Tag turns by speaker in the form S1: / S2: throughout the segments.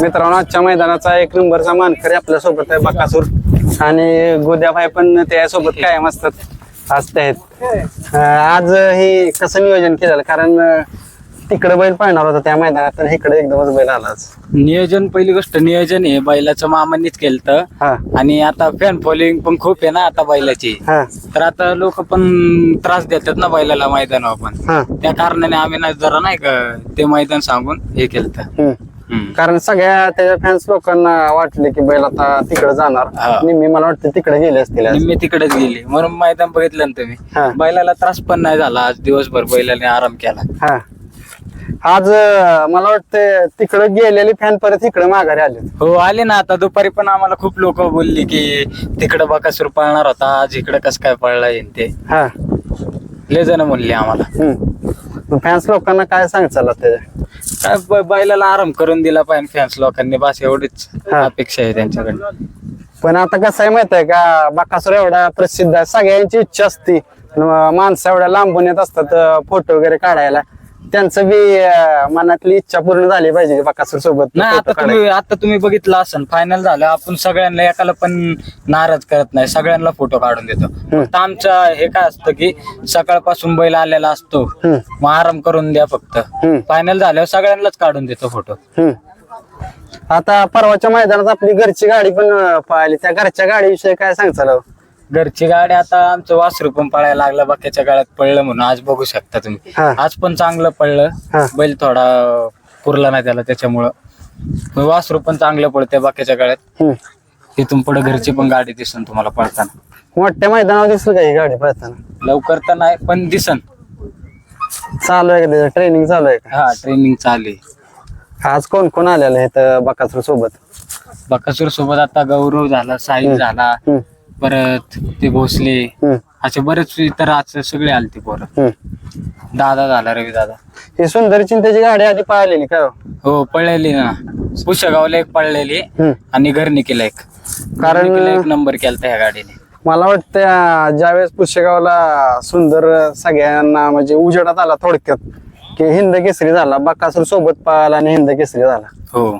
S1: मित्रांनो आजच्या मैदानाचा एक नंबरचा मानकरी आपल्यासोबत आहे बकासूर. आणि गोद्याभाई पण त्यासोबत कायम असतात. आज ते आहेत आज हे कसं नियोजन केलेलं? कारण तिकडे बैल पाळणार होता त्या मैदानात तर इकडे एकदमच बैल आला आज.
S2: नियोजन पहिली गोष्ट नियोजन आहे. बैलाचं मामांनीच केलं
S1: हा.
S2: आणि आता फॅन फॉलोईंग पण खूप आहे ना आता बैलाची.
S1: हा.
S2: तर आता लोक पण त्रास देतात ना बैलाला मैदानावर पण.
S1: हा.
S2: त्या कारणाने आम्ही ना जरा नाही का ते मैदान सांगून हे केलं
S1: हम्म. कारण सगळ्या त्याच्या फॅन्स लोकांना वाटले की बैल आता तिकडे जाणार. निम्मी मला वाटतं तिकडे गेले असतील.
S2: मी तिकडेच गेली. म्हणून मैदान बघितलं ना तुम्ही. बैलाला त्रास पण नाही झाला आज दिवसभर बैलाने आराम केला.
S1: हा. आज मला वाटतं तिकडे गेलेले फॅन परत इकडे माघारी आले
S2: हो आले ना. आता दुपारी पण आम्हाला खूप लोक बोलली की तिकडे बकासूर पळणार होता. आज इकडे कसं काय पळला येईन ते.
S1: हा.
S2: लय जण म्हणले आम्हाला.
S1: फॅन्स लोकांना काय सांगचाल त्याच्या
S2: काय ब- बैलाला आराम करून दिला पाहिजे फॅन्स लोकांनी. बस एवढीच
S1: हा.
S2: अपेक्षा आहे त्यांच्याकडे.
S1: पण आता कसं आहे माहीत आहे का? बाकासूर एवढा प्रसिद्ध आहे. सगळ्यांची इच्छा असते. माणसं एवढ्या लांबून येत असतात फोटो वगैरे काढायला. त्यांचं बी अं, मनातली इच्छा पूर्ण झाली पाहिजे बाकासूर सोबत
S2: नाही
S1: photo
S2: आता तुम्ही आता तुम्ही बघितलं असन फायनल झालं आपण सगळ्यांना एकाला पण नाराज करत नाही सगळ्यांना फोटो काढून देतो फक्त आमचं हे काय असतं की सकाळपासून बैल आलेला असतो
S1: हम्म.
S2: मग आराम करून द्या फक्त
S1: हम्म.
S2: फायनल झाल्यावर सगळ्यांनाच काढून देतो फोटो
S1: हम्म. आता परवाच्या मैदानात आपली घरची गाडी पण अं, पळाली त्या घरच्या गाडीविषयी काय सांगचाल?
S2: घरची गाडी आता आमचं वासरू पण पळायला लागलं बाकीच्या गाड्यात पडलं म्हणून. आज बघू शकता तुम्ही.
S1: हा.
S2: आज पण चांगलं
S1: हा.
S2: पडलं बैल थोडा पुरला नाही त्याला त्याच्यामुळं. वासरू पण चांगलं पडते बाकीच्या
S1: हम्म.
S2: तिथून पुढे घरची पण गाडी दिसन तुम्हाला पळताना.
S1: मोठ्या मैदानावर दिसलं का ही गाडी पळताना?
S2: लवकर तर नाही पण दिसन.
S1: चालू आहे का त्याचं? ट्रेनिंग चालू आहे का?
S2: हा ट्रेनिंग चालू
S1: आज कोण कोण आलेलं आहे इथं बकासूर सोबत
S2: बकासूर सोबत आता गौरव झाला साहिल झाला.
S1: हम्म.
S2: परत ते भोसले
S1: हम्म.
S2: असे बरेच इतर आज सगळे आलते पोरं
S1: हम्म.
S2: दादा झाला रवी दादा
S1: ही सुंदर चिंतेची गाडी आधी पळालेली काय हो?
S2: हो पळलेली ना पुष्यगावला एक पळलेली
S1: हम्म.
S2: आणि घरनिकीला एक
S1: कारण-
S2: घरनिकीला एक नंबर केलता ह्या गाडीने
S1: मला वाटतं अं, ज्यावेळेस पुष्यगावला सुंदर सगळ्यांना म्हणजे उजेडात आला थोडक्यात की हिंद केसरी झाला बकासूर सोबत पळाला आणि हिंद केसरी झाला
S2: हो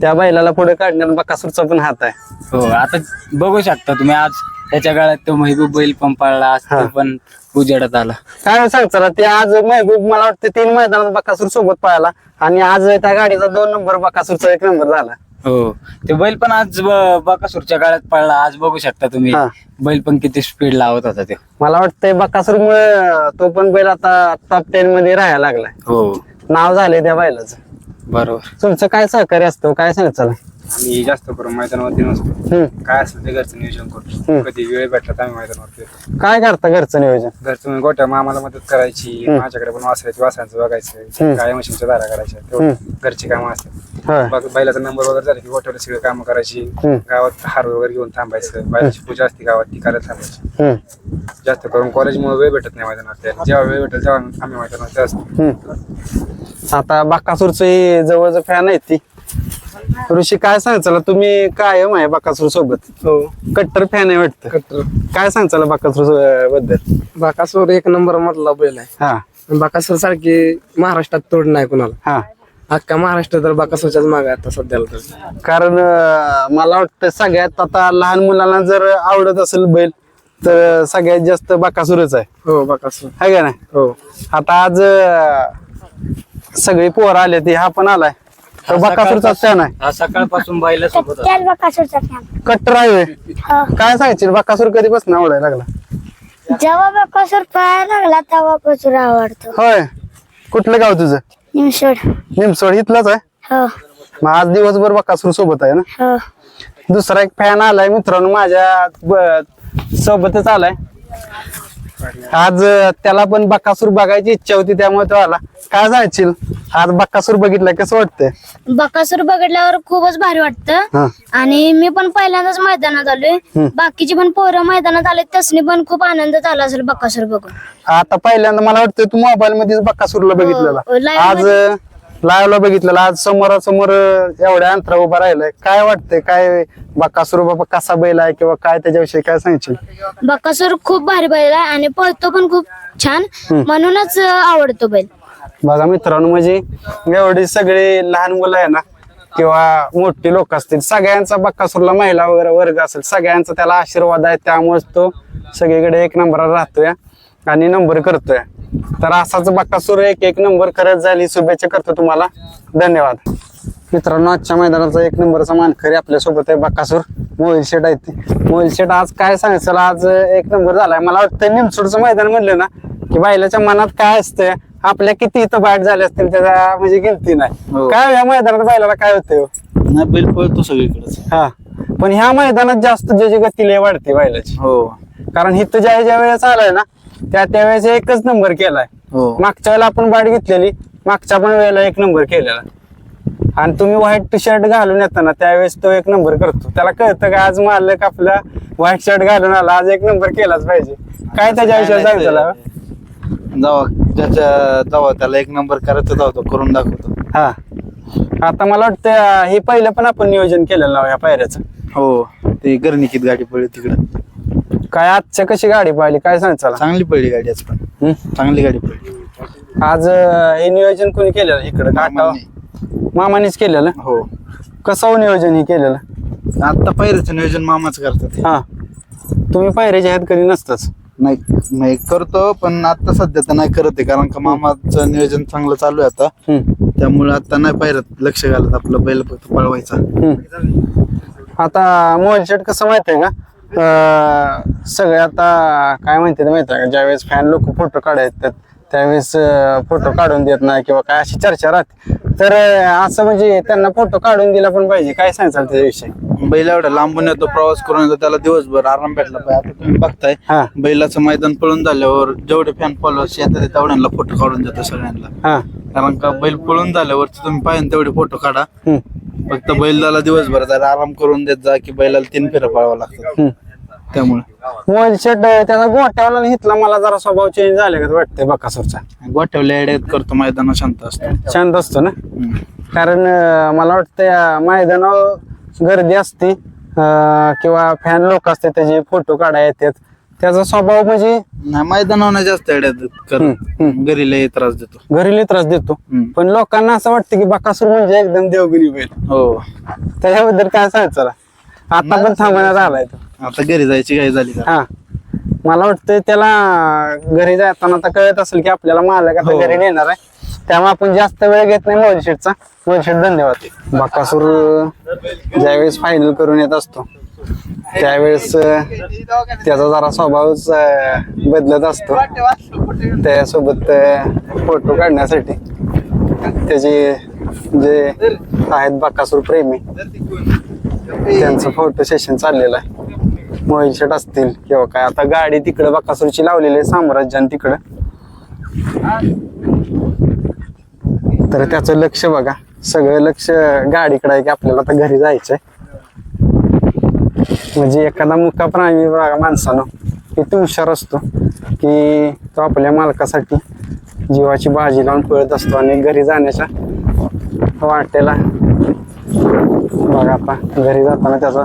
S1: त्या बैलाला पुढे काढण्यात बकासूरचा पण हात आहे.
S2: हो आता बघू शकता तुम्ही आज त्याच्या काळात तो महबूब बैल पण पळला आज तो पण उजेडात आला.
S1: काय सांगताना ते आज महबूब मला वाटतं तीन मैदानात बकासूर सोबत पळाला आणि आज त्या गाडीचा दोन नंबर बकासूरचा एक नंबर झाला.
S2: हो ते बैल पण आज ब- बकासूरच्या काळात पळला आज बघू शकता तुम्ही
S1: हा.
S2: बैल पण किती स्पीड लावत होता ते.
S1: मला वाटतंय बकासूर मुळे तो पण बैल आता टॉप टेन मध्ये राहायला लागलाय.
S2: हो.
S1: नाव झालंय त्या बैलाचं.
S2: बरोबर.
S1: तुमचं काय सहकार्य असतं? काय सांगताल
S3: आम्ही जास्त करून मैदानावरती नसतो.
S1: हम्म.
S3: काय असेल ते घरचं नियोजन
S1: हम्म.
S3: करतो कधी वेळ भेटला तर आम्ही मैदानावरती येतो.
S1: काय करता घरचं नियोजन?
S3: घरचं म्हणजे गोट्या मामाला मदत करायची माझ्याकडे पण वासरायची वासरांचं
S1: हम्म.
S3: बघायचं काय मशीनच्या दारा करायच्या घरची कामं असतात.
S1: होय.
S3: बाकी बैलाचा नंबर वगैरे झाला की गोट्यावर सगळी कामं करायची.
S1: हम्म.
S3: गावात हार वगैरे घेऊन थांबायचं. बैलाची पूजा असते गावात ती करत थांबायची.
S1: हम्म.
S3: जास्त करून कॉलेजमुळे वेळ भेटत नाही मैदानावरती आणि जेव्हा वेळ भेटेल तेव्हा आम्ही मैदानावरती असतो
S1: हम्म. आता बाकासूरचं हे जवळचं फॅन आहे ती. ऋषी काय सांगचाल तुम्ही कायम आहे बाकासूर सोबत.
S4: हो.
S1: कट्टर फॅन आहे वाटतं.
S4: कट्टर.
S1: काय सांगचाल बाकासूरबद्दल.
S4: बाकासूर एक नंबर मधला बैल आहे.
S1: हा.
S4: बाकासूर सारखी महाराष्ट्रात तोड नाही कुणाला.
S1: हा.
S4: अख्खा महाराष्ट्र तर बाकासूरच्याच मागे आहे आता सध्याला तर.
S1: कारण अं, मला वाटतं सगळ्यात आता लहान मुलांना जर आवडत असेल बैल तर सगळ्यात जास्त बाकासूरच आहे.
S4: हो बाकासूर.
S1: है का नाही?
S4: हो.
S1: आता आज अं, सगळी पोरं आले ती हा पण आलाय. तर बाकासूरचा फॅन आहे.
S2: हा सकाळपासून सोबत
S5: बकासूरचा
S1: कट्टर आहे.
S5: हो.
S1: काय सांगायची बाकासूर कधीपासून आवडायला लागला?
S5: जेव्हा बकासूर पळायला लागला तेव्हा बकासूर आवडतो.
S1: होय. कुठलं गाव तुझं?
S5: निमसोड.
S1: निमसोड इथलंच आहे?
S5: हो.
S1: मग आज दिवसभर बकासूर सोबत आहे ना?
S5: हो.
S1: दुसरा एक फॅन आलाय मित्रांनो माझ्या ब- सोबतच आलाय. आज त्याला पण बकासूर बघायची इच्छा होती त्यामुळे तो आला. काय जायची आज बकासूर बघितलाय कसं वाटतंय?
S5: बकासूर बघितल्यावर खूपच भारी वाटतं.
S1: हा.
S5: आणि मी पण पहिल्यांदाच मैदानात आलोय. बाकीची पण पोरं मैदानात आले त्यासनी पण खूप आनंद झाला असेल बकासूर बघून.
S1: आता पहिल्यांदा मला वाटतं तू मोबाईल मध्येच बकासूरला
S5: हो,
S1: बघितलेला
S5: live
S1: आज लाईव्ह ला बघितलेला. आज समोरासमोर एवढ्या अंतरा उभा राहिलाय. काय वाटतंय? काय बकासूर बाबा कसा बैल आहे किंवा काय त्याच्याविषयी काय सांगशील?
S5: बकासूर खूप भारी बैल आहे आणि पळतो पण खूप छान. म्हणूनच अं, आवडतो बैल.
S1: बघा मित्रांनो म्हणजे एवढी सगळे लहान मुलं आहे ना किंवा मोठी लोक असतील सगळ्यांचा बक्कासूरला महिला वगैरे वर्ग असेल सगळ्यांचा त्याला आशीर्वाद आहे. त्यामुळेच तो सगळीकडे एक नंबरला राहतोय आणि नंबर करतोय. तर असाच बक्कासूर एक एक नंबर करत ही शुभेच्छा करतो तुम्हाला. धन्यवाद. मित्रांनो आजच्या मैदानाचा एक नंबरचा मानकरी आपल्यासोबत आहे बक्कासूर मोहिल शेट आहे ते. मोहिल शेट आज काय सांगायचं? आज एक नंबर झालाय. मला वाटतं निमसोडचं मैदान म्हणलं ना की बायलाच्या मनात काय असतंय? आपल्या किती इथं बाईट झाले असतील त्याच्या म्हणजे गिनती नाही.
S6: हो.
S1: काय या मैदानात बायलाला काय होतंय हो?
S6: नाही बैल पळतो सगळीकडेच.
S1: हा. पण ह्या मैदानात जास्त ज्याची गती लय वाढते बैलाची
S6: हो.
S1: कारण इथं ज्या ज्या वेळेस आलाय ना त्या त्यावेळेस एकच नंबर केलाय.
S6: हो.
S1: मागच्या वेळेला आपण बाईट घेतलेली मागच्या पण वेळेला एक नंबर केलेला. आणि तुम्ही व्हाईट टी शर्ट घालून येताना त्यावेळेस तो एक नंबर करतो. त्याला कळतं का आज मारलं का आपला व्हाईट शर्ट घालून आला आज एक नंबर केलाच पाहिजे. काय त्याच्या विषयी सांग त्याला
S6: जावा ज्याच्या जावा त्याला एक नंबर करायचं जावा तो करून दाखवतो.
S1: हा. आता मला वाटतं हे पहिलं पण आपण नियोजन केलेलं या पायऱ्याचं.
S6: हो ते गर्निकीत गाडी पडली तिकडं.
S1: काय आजच्या कशी गाडी पाहिली? काय सांग चला.
S6: चांगली पडली गाडी आज पण? चांगली गाडी पडली.
S1: आज अं, हे नियोजन कोणी केलेलं इकडं? घाटाव
S6: मामांनी.
S1: मामानेच केलेलं?
S6: हो.
S1: कसं हो नियोजन हे केलेलं?
S6: आता पायऱ्याचं नियोजन मामाच करतात
S1: हा. तुम्ही पायऱ्याच्या ह्यात कधी नसतच?
S6: नाही नाही करतो पण आता सध्या तर नाही करत आहे कारण का मामाचं नियोजन चांगलं चालू आहे आता. त्यामुळे आता नाही पायऱ्यात लक्ष घालत आपलं बैल फक्त पळवायचा.
S1: आता मोबाईल शेट कसं माहिती आहे का? सगळे आता काय म्हणते माहिती आहे का? ज्यावेळेस फॅन लोक फोटो काढायचे त्यावेळेस फोटो काढून देत नाही किंवा काय अशी चर्चा राहते. तर असं म्हणजे त्यांना फोटो काढून दिला पण पाहिजे. काय सांगाल त्याच्याविषयी?
S6: बैल एवढा लांबून येतो प्रवास करून येतो त्याला दिवसभर आराम भेटला पाहिजे. आता तुम्ही बघताय
S1: हा.
S6: बैलाचं मैदान पळून झाल्यावर जेवढे फॅन फॉलोअर्स येतात तेवढ्यांना फोटो काढून देतो सगळ्यांना.
S1: हा.
S6: कारण का बैल पळून झाल्यावर तुम्ही पाहिजे तेवढे फोटो काढा.
S1: हम्म,
S6: फक्त बैलाला दिवसभर जरा आराम करून देत जा की बैलाला तीन फेऱ्या पळावं लागतात
S1: हम्म.
S6: त्यामुळे.
S1: मोबाईल शेट त्याचा गोट्यावला हितला मला जरा स्वभाव चेंज झाले का वाटतंय बकासूरचा
S6: गोठ्यावल्या अड्यात करतो मैदान शांत असतो.
S1: शांत असतो ना. कारण अं, मला वाटतं मैदानावर गर्दी असते अं, किंवा फॅन लोक असते त्याचे फोटो काढा येतात. त्याचा स्वभाव म्हणजे?
S6: नाही मैदानावर जास्त
S1: हम्म,
S6: करत घरी लय त्रास देतो.
S1: घरी लय त्रास देतो.
S6: हम्म.
S1: पण लोकांना असं वाटतं की बकासूर म्हणजे एकदम देवगिरी बैल.
S6: हो.
S1: त्याच्याबद्दल काय सांगायचं आता पण थांबण्यात आलाय तो
S6: आता घरी जायची घाई झाली का
S1: हा. मला वाटतं त्याला घरी जाताना आता कळत असेल की आपल्याला मालक आता
S6: हो.
S1: घरी नेणार आहे. त्यामुळे आपण जास्त वेळ घेत नाही मोबाईल शेटचा मोबाईल शेट धन्यवाद. बकासूर ज्यावेळेस फायनल करून येत असतो त्यावेळेस अं, त्याचा जरा स्वभावच अं, बदलत असतो. त्यासोबत फोटो काढण्यासाठी त्याचे जे आहेत बकासूर प्रेमी त्यांचं फोटो सेशन चाललेलं आहे. मोहिल असतील किंवा काय? आता गाडी तिकडं बकासूरची लावलेली आहे साम्राज्यान तिकडं. तर त्याचं लक्ष बघा. सगळं लक्ष गाडीकडे आहे की आपल्याला आता घरी जायचंय. म्हणजे एखादा मुका प्राणी बघा माणसानं. किती हुशार असतो. की तो आपल्या मालकासाठी जीवाची बाजी लावून पळत असतो आणि घरी जाण्याच्या वाटेला बघा आता घरी जाताना त्याचा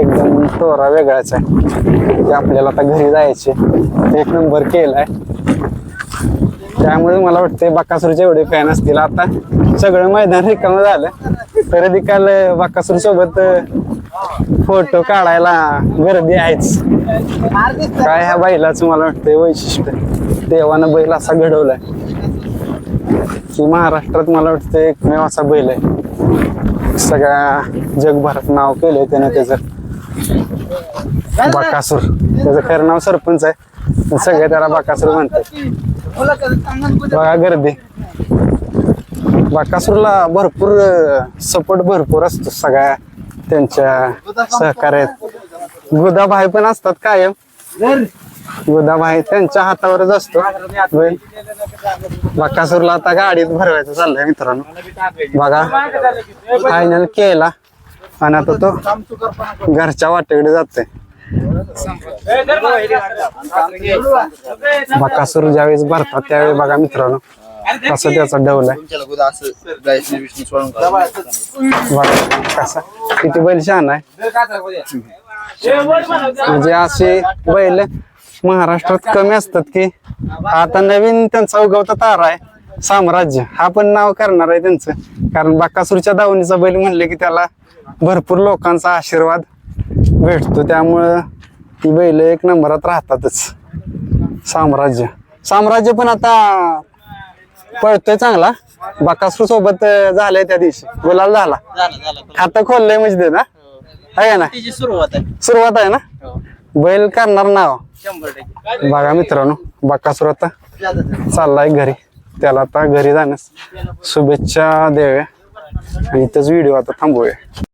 S1: एकदम तोरा वेगळाच आहे. आपल्याला आता घरी जायचे. एक नंबर केलाय. त्यामुळे मला वाटते बाकासूरचे एवढे फॅन असतील. आता सगळं मैदान रिकामं झालं. तरी काल बाकासूर सोबत फोटो काढायला गर्दी आहेच. काय ह्या बैलाचं मला वाटतंय वैशिष्ट्य. देवानं बैल असा घडवलाय. की महाराष्ट्रात मला वाटतं एकमेव असा बैल आहे. सगळ्या जगभरात नाव केलंय त्यानं त्याचं. बाकासूर. त्याचं खरं नाव सरपंच आहे. पण सगळे त्याला बाकासूर म्हणतात. बघा गर्दी. बाकासूरला भरपूर सपोर्ट भरपूर असतो सगळ्या त्यांच्या सहकार्यात. गुदाभाई पण असतात कायम. गुदाभाई त्यांच्या हातावरच असतो. बैल. बाकासूरला आता गाडीत भरवायचं चाललंय मित्रांनो. बघा फायनल केला. आणि आता तो घरच्या वाटेकडे जातोय. बकासूर ज्यावेळेस भरतात त्यावेळी बघा मित्रांनो कसं त्याचा डवल आहे. कसं कसा किती बैल छान आहे. म्हणजे असे बैल महाराष्ट्रात कमी असतात की. आता नवीन त्यांचा उगवता तारा आहे साम्राज्य. हा पण नाव करणार आहे त्यांचं. कारण बाकासूरच्या दावणीचा बैल म्हणले की त्याला भरपूर लोकांचा आशीर्वाद भेटतो. त्यामुळं ती बैल एक नंबरात राहतातच. साम्राज्य. साम्राज्य पण आता पळतोय चांगला. बाकासूर सोबत झालंय त्या दिवशी. गुलाल झाला. खातं खोललंय म्हणजे ना? आहे ना
S7: सुरुवात आहे.
S1: सुरुवात आहे ना? बैल करणार नाव? बघा मित्रांनो बाकासूर आता चाललाय घरी. त्याला आता घरी जाण्यास शुभेच्छा द्याव्या आणि इथंच व्हिडिओ आता थांबवूया.